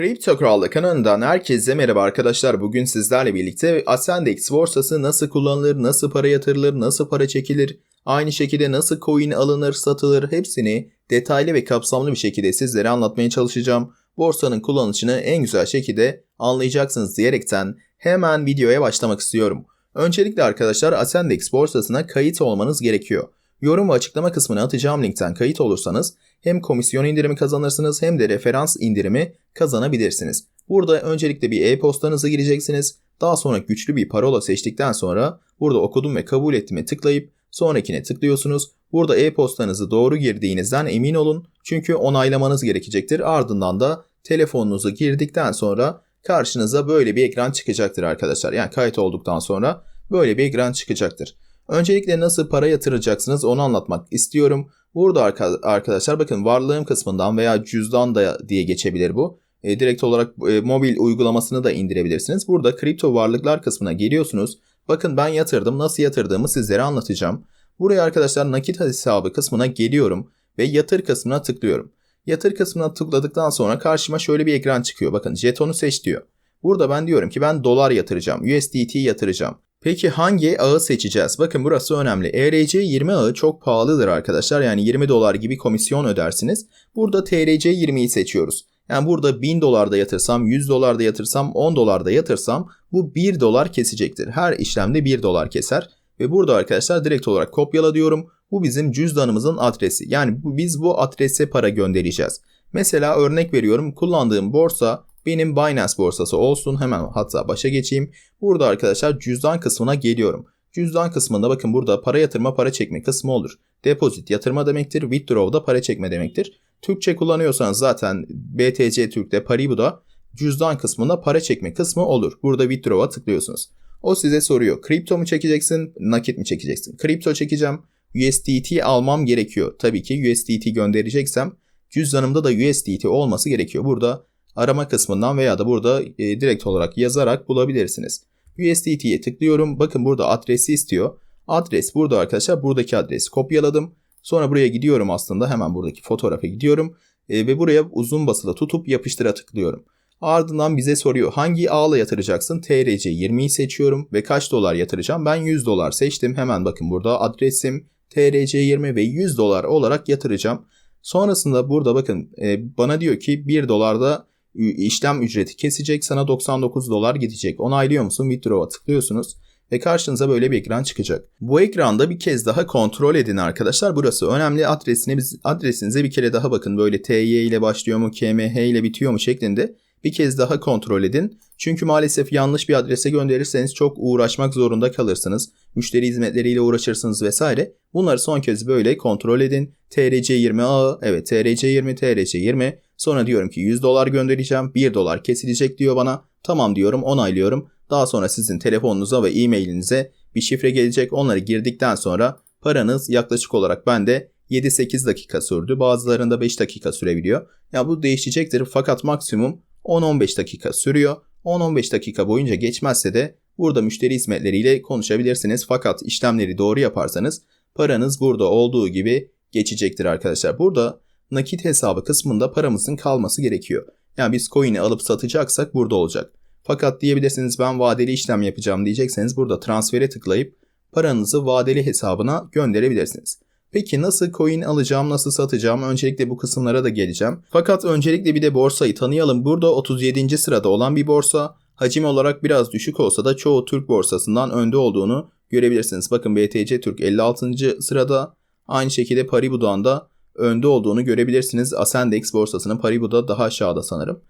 Kripto Krallı kanalından herkese merhaba arkadaşlar. Bugün sizlerle birlikte Ascendex borsası nasıl kullanılır, nasıl para yatırılır, nasıl para çekilir, aynı şekilde nasıl coin alınır, satılır hepsini detaylı ve kapsamlı bir şekilde sizlere anlatmaya çalışacağım. Borsanın kullanışını en güzel şekilde anlayacaksınız diyerekten hemen videoya başlamak istiyorum. Öncelikle arkadaşlar Ascendex borsasına kayıt olmanız gerekiyor. Yorum ve açıklama kısmına atacağım linkten kayıt olursanız hem komisyon indirimi kazanırsınız hem de referans indirimi kazanabilirsiniz. Burada öncelikle bir e-postanızı gireceksiniz. Daha sonra güçlü bir parola seçtikten sonra burada okudum ve kabul ettim'e tıklayıp sonrakine tıklıyorsunuz. Burada e-postanızı doğru girdiğinizden emin olun. Çünkü onaylamanız gerekecektir. Ardından da telefonunuzu girdikten sonra karşınıza böyle bir ekran çıkacaktır arkadaşlar. Yani kayıt olduktan sonra böyle bir ekran çıkacaktır. Öncelikle nasıl para yatıracaksınız onu anlatmak istiyorum. Burada arkadaşlar bakın varlığım kısmından veya cüzdan da diye geçebilir bu. E, direkt olarak e, mobil uygulamasını da indirebilirsiniz. Burada kripto varlıklar kısmına geliyorsunuz. Bakın ben yatırdım. Nasıl yatırdığımı sizlere anlatacağım. Buraya arkadaşlar nakit hesabı kısmına geliyorum ve yatır kısmına tıklıyorum. Yatır kısmına tıkladıktan sonra karşıma şöyle bir ekran çıkıyor. Bakın jetonu seç diyor. Burada ben diyorum ki ben dolar yatıracağım, USDT yatıracağım. Peki hangi ağı seçeceğiz? Bakın burası önemli. ERC20 ağı çok pahalıdır arkadaşlar. Yani 20 dolar gibi komisyon ödersiniz. Burada TRC20'yi seçiyoruz. Yani burada 1000 dolarda yatırsam, 100 dolarda yatırsam, 10 dolarda yatırsam bu 1 dolar kesecektir. Her işlemde 1 dolar keser. Ve burada arkadaşlar direkt olarak kopyala diyorum. Bu bizim cüzdanımızın adresi. Yani biz bu adrese para göndereceğiz. Mesela örnek veriyorum kullandığım borsa benim Binance borsası olsun. Hemen hatta başa geçeyim. Burada arkadaşlar cüzdan kısmına geliyorum. Cüzdan kısmında bakın burada para yatırma para çekme kısmı olur. Depozit yatırma demektir. Withdraw da para çekme demektir. Türkçe kullanıyorsanız zaten BTC Türk'te Paribu'da cüzdan kısmında para çekme kısmı olur. Burada withdraw'a tıklıyorsunuz. O size soruyor. Kripto mu çekeceksin, nakit mi çekeceksin? Kripto çekeceğim. USDT almam gerekiyor. Tabii ki USDT göndereceksem cüzdanımda da USDT olması gerekiyor. Burada arama kısmından veya da burada e, direkt olarak yazarak bulabilirsiniz. USDT'ye tıklıyorum. Bakın burada adresi istiyor. Adres burada arkadaşlar. Buradaki adresi kopyaladım. Sonra buraya gidiyorum aslında. Hemen buradaki fotoğrafa gidiyorum. E, ve buraya uzun basılı tutup yapıştıra tıklıyorum. Ardından bize soruyor hangi ağla yatıracaksın? TRC 20'yi seçiyorum ve kaç dolar yatıracağım? Ben 100 dolar seçtim. Hemen bakın burada adresim TRC 20 ve 100 dolar olarak yatıracağım. Sonrasında burada bakın e, bana diyor ki 1 dolarda işlem ücreti kesecek sana 99 dolar gidecek. Onaylıyor musun? Withdraw'a tıklıyorsunuz ve karşınıza böyle bir ekran çıkacak. Bu ekranda bir kez daha kontrol edin arkadaşlar. Burası önemli. Adresine adresinize bir kere daha bakın. Böyle TY ile başlıyor mu, KMH ile bitiyor mu şeklinde bir kez daha kontrol edin. Çünkü maalesef yanlış bir adrese gönderirseniz çok uğraşmak zorunda kalırsınız. Müşteri hizmetleriyle uğraşırsınız vesaire. Bunları son kez böyle kontrol edin. TRC20 ağı, evet TRC20, TRC20. Sonra diyorum ki 100 dolar göndereceğim, 1 dolar kesilecek diyor bana. Tamam diyorum, onaylıyorum. Daha sonra sizin telefonunuza ve e-mailinize bir şifre gelecek. Onları girdikten sonra paranız yaklaşık olarak bende 7-8 dakika sürdü. Bazılarında 5 dakika sürebiliyor. Ya bu değişecektir fakat maksimum 10-15 dakika sürüyor. 10-15 dakika boyunca geçmezse de burada müşteri hizmetleriyle konuşabilirsiniz. Fakat işlemleri doğru yaparsanız paranız burada olduğu gibi geçecektir arkadaşlar. Burada nakit hesabı kısmında paramızın kalması gerekiyor. Yani biz coin'i alıp satacaksak burada olacak. Fakat diyebilirsiniz ben vadeli işlem yapacağım diyecekseniz burada transfere tıklayıp paranızı vadeli hesabına gönderebilirsiniz. Peki nasıl coin alacağım, nasıl satacağım? Öncelikle bu kısımlara da geleceğim. Fakat öncelikle bir de borsayı tanıyalım. Burada 37. sırada olan bir borsa. Hacim olarak biraz düşük olsa da çoğu Türk borsasından önde olduğunu görebilirsiniz. Bakın BTC Türk 56. sırada. Aynı şekilde Paribu'dan da önde olduğunu görebilirsiniz. Asendex borsasının Paribu'da daha aşağıda sanırım.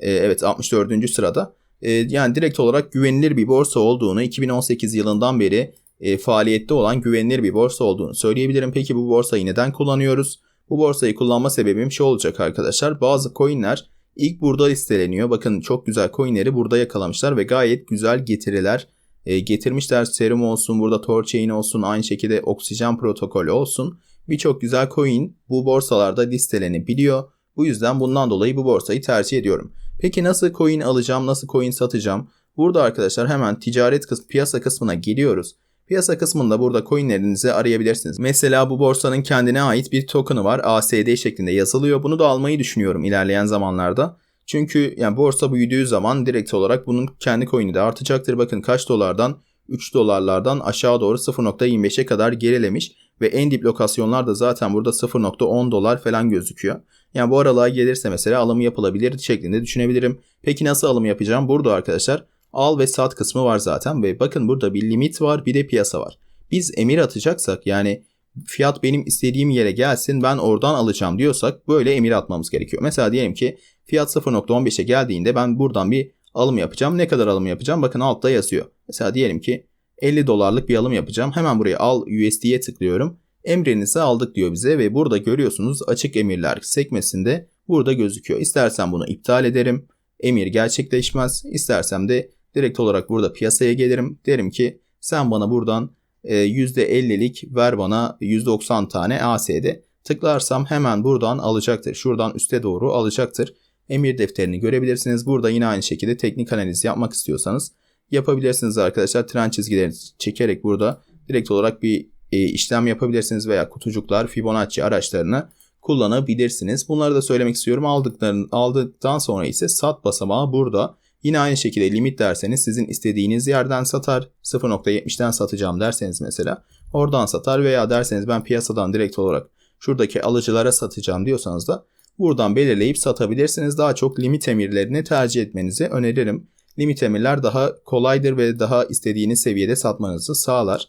Ee, evet 64. sırada. Ee, yani direkt olarak güvenilir bir borsa olduğunu 2018 yılından beri e, faaliyette olan güvenilir bir borsa olduğunu söyleyebilirim. Peki bu borsayı neden kullanıyoruz? Bu borsayı kullanma sebebim şu olacak arkadaşlar. Bazı coinler ilk burada listeleniyor. Bakın çok güzel coinleri burada yakalamışlar ve gayet güzel getiriler e, getirmişler. Serum olsun, burada Torchain olsun, aynı şekilde oksijen protokolü olsun. Birçok güzel coin bu borsalarda listelenebiliyor. Bu yüzden bundan dolayı bu borsayı tercih ediyorum. Peki nasıl coin alacağım, nasıl coin satacağım? Burada arkadaşlar hemen ticaret kıs piyasa kısmına geliyoruz. Piyasa kısmında burada coinlerinizi arayabilirsiniz. Mesela bu borsanın kendine ait bir token'ı var. ASD şeklinde yazılıyor. Bunu da almayı düşünüyorum ilerleyen zamanlarda. Çünkü yani borsa büyüdüğü zaman direkt olarak bunun kendi coin'i de artacaktır. Bakın kaç dolardan 3 dolarlardan aşağı doğru 0.25'e kadar gerilemiş ve en dip lokasyonlar da zaten burada 0.10 dolar falan gözüküyor. Yani bu aralığa gelirse mesela alımı yapılabilir şeklinde düşünebilirim. Peki nasıl alım yapacağım? Burada arkadaşlar al ve sat kısmı var zaten ve bakın burada bir limit var bir de piyasa var. Biz emir atacaksak yani fiyat benim istediğim yere gelsin ben oradan alacağım diyorsak böyle emir atmamız gerekiyor. Mesela diyelim ki fiyat 0.15'e geldiğinde ben buradan bir alım yapacağım. Ne kadar alım yapacağım? Bakın altta yazıyor. Mesela diyelim ki 50 dolarlık bir alım yapacağım. Hemen buraya al USD'ye tıklıyorum. Emrinizi aldık diyor bize ve burada görüyorsunuz açık emirler sekmesinde burada gözüküyor. İstersen bunu iptal ederim. Emir gerçekleşmez. İstersem de direkt olarak burada piyasaya gelirim. Derim ki sen bana buradan %50'lik ver bana 190 tane ASD. Tıklarsam hemen buradan alacaktır. Şuradan üste doğru alacaktır. Emir defterini görebilirsiniz. Burada yine aynı şekilde teknik analiz yapmak istiyorsanız yapabilirsiniz arkadaşlar. Tren çizgilerini çekerek burada direkt olarak bir e, işlem yapabilirsiniz veya kutucuklar Fibonacci araçlarını kullanabilirsiniz. Bunları da söylemek istiyorum. Aldıkların, aldıktan sonra ise sat basamağı burada. Yine aynı şekilde limit derseniz sizin istediğiniz yerden satar. 0.70'den satacağım derseniz mesela oradan satar veya derseniz ben piyasadan direkt olarak şuradaki alıcılara satacağım diyorsanız da buradan belirleyip satabilirsiniz. Daha çok limit emirlerini tercih etmenizi öneririm. Limit emirler daha kolaydır ve daha istediğiniz seviyede satmanızı sağlar.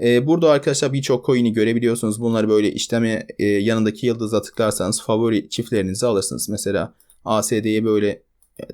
Ee, burada arkadaşlar birçok coin'i görebiliyorsunuz. Bunları böyle işleme e, yanındaki yıldıza tıklarsanız favori çiftlerinizi alırsınız. Mesela ASD'ye böyle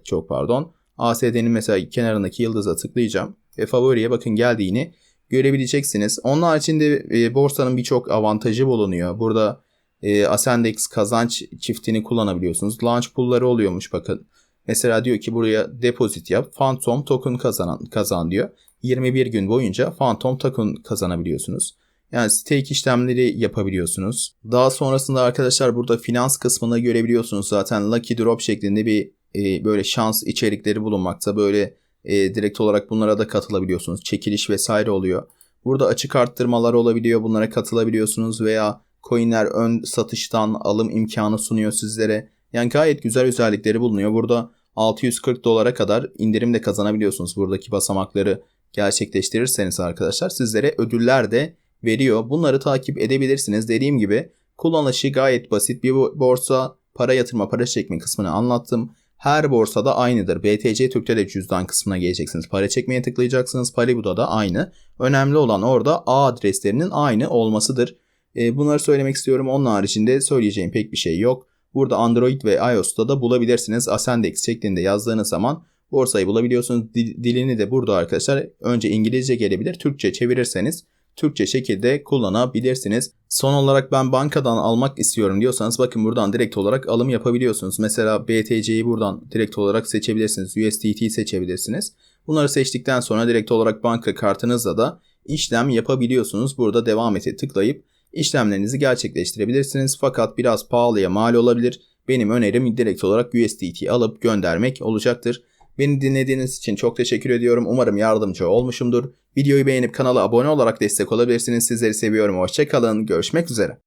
çok pardon. ASD'nin mesela kenarındaki yıldıza tıklayacağım ve favoriye bakın geldiğini görebileceksiniz. Onun haricinde e, borsanın birçok avantajı bulunuyor. Burada e, Ascendex kazanç çiftini kullanabiliyorsunuz. Launch pool'ları oluyormuş bakın. Mesela diyor ki buraya depozit yap. Phantom token kazanan, kazan diyor. 21 gün boyunca Phantom token kazanabiliyorsunuz. Yani stake işlemleri yapabiliyorsunuz. Daha sonrasında arkadaşlar burada finans kısmını görebiliyorsunuz. Zaten Lucky Drop şeklinde bir e, böyle şans içerikleri bulunmakta. Böyle e, direkt olarak bunlara da katılabiliyorsunuz. Çekiliş vesaire oluyor. Burada açık arttırmalar olabiliyor. Bunlara katılabiliyorsunuz veya coinler ön satıştan alım imkanı sunuyor sizlere. Yani gayet güzel özellikleri bulunuyor. Burada 640 dolara kadar indirim de kazanabiliyorsunuz. Buradaki basamakları gerçekleştirirseniz arkadaşlar sizlere ödüller de veriyor. Bunları takip edebilirsiniz. Dediğim gibi kullanışı gayet basit. Bir borsa para yatırma, para çekme kısmını anlattım. Her borsada aynıdır. BTC Türk'te de cüzdan kısmına geleceksiniz. Para çekmeye tıklayacaksınız. Paribu'da da aynı. Önemli olan orada ağ adreslerinin aynı olmasıdır. E, bunları söylemek istiyorum. Onun haricinde söyleyeceğim pek bir şey yok. Burada Android ve iOS'ta da bulabilirsiniz. Ascendex şeklinde yazdığınız zaman borsayı bulabiliyorsunuz. Dilini de burada arkadaşlar önce İngilizce gelebilir. Türkçe çevirirseniz Türkçe şekilde kullanabilirsiniz. Son olarak ben bankadan almak istiyorum diyorsanız bakın buradan direkt olarak alım yapabiliyorsunuz. Mesela BTC'yi buradan direkt olarak seçebilirsiniz. USDT seçebilirsiniz. Bunları seçtikten sonra direkt olarak banka kartınızla da işlem yapabiliyorsunuz. Burada devam ete tıklayıp işlemlerinizi gerçekleştirebilirsiniz. Fakat biraz pahalıya mal olabilir. Benim önerim direkt olarak USDT alıp göndermek olacaktır. Beni dinlediğiniz için çok teşekkür ediyorum. Umarım yardımcı olmuşumdur. Videoyu beğenip kanala abone olarak destek olabilirsiniz. Sizleri seviyorum. Hoşçakalın. Görüşmek üzere.